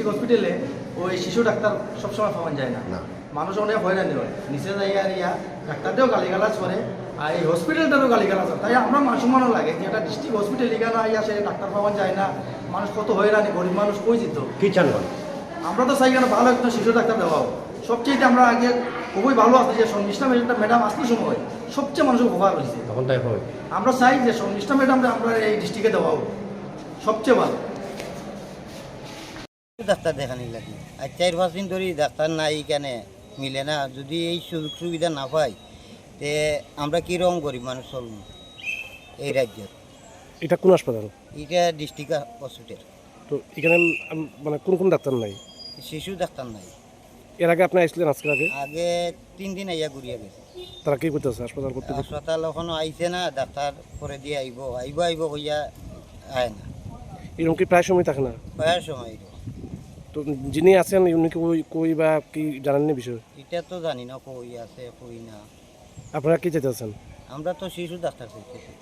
District হসপিটালে ওই শিশু ডাক্তার সবসময় পাওয়া যায় না। মানুষ অনেক হয়রানি হয় নিচে যাই আর ইয়া ডাক্তারটাও গালিগালাজ করে আর এই হসপিটালটারও গালিগালাজ হয় তাই আমরা মাসুমানও লাগে যে এটা ডিস্ট্রিক্ট হসপিটাল এখানে ইয়া সে ডাক্তার পাওয়া যায় না। মানুষ কত হয়রানি গরিব মানুষ কই যেত? কি চান আমরা তো চাই কেন ভালো একটা শিশু ডাক্তার দেওয়া হোক। সবচেয়ে আমরা আগে খুবই ভালো আছে যে সন্মিষ্ঠা ম্যাডাম আসতে সময় সবচেয়ে মানুষের উপকার হয়েছে। তখন তাই হয়। আমরা চাই যে সন্মিষ্ঠা ম্যাডামটা আমরা এই ডিস্ট্রিক্টে দেওয়া হোক। সবচেয়ে ভালো। ডাক্তার দেখানি লাগে আর চার পাঁচ দিন ধরে ডাক্তার নাই কেনে মিলে না। যদি এই সুযোগ সুবিধা না পাই তে আমরা কীরকম গরিব মানুষ চলব? এই রাজ্যের। এটা কোন হাসপাতাল? এটা ডিস্ট্রিক্ট হসপিটাল। তো এখানে আম, মানে কোন কোন ডাক্তার নাই? শিশু ডাক্তার নাই। এর আগে আপনি আসছিলেন আজকের আগে? আগে তিন দিন আইয়া ঘুরিয়া গেছে। তারা কি করতেছে? হাসপাতাল করতে হাসপাতাল এখনও আইছে না ডাক্তার পরে দিয়ে আইব। আইব আইব হইয়া আয় না। এরকম কি প্রায় সময় থাকে না? কয়ার সময়। তো যিনি আছেন উনি কই কই বা কি জানেন না বিষয়? এটা তো জানি না কই আছে কই না। আপনারা কি চাইতেছেন আমরা তো শিশু ডাক্তার চাইতেছি।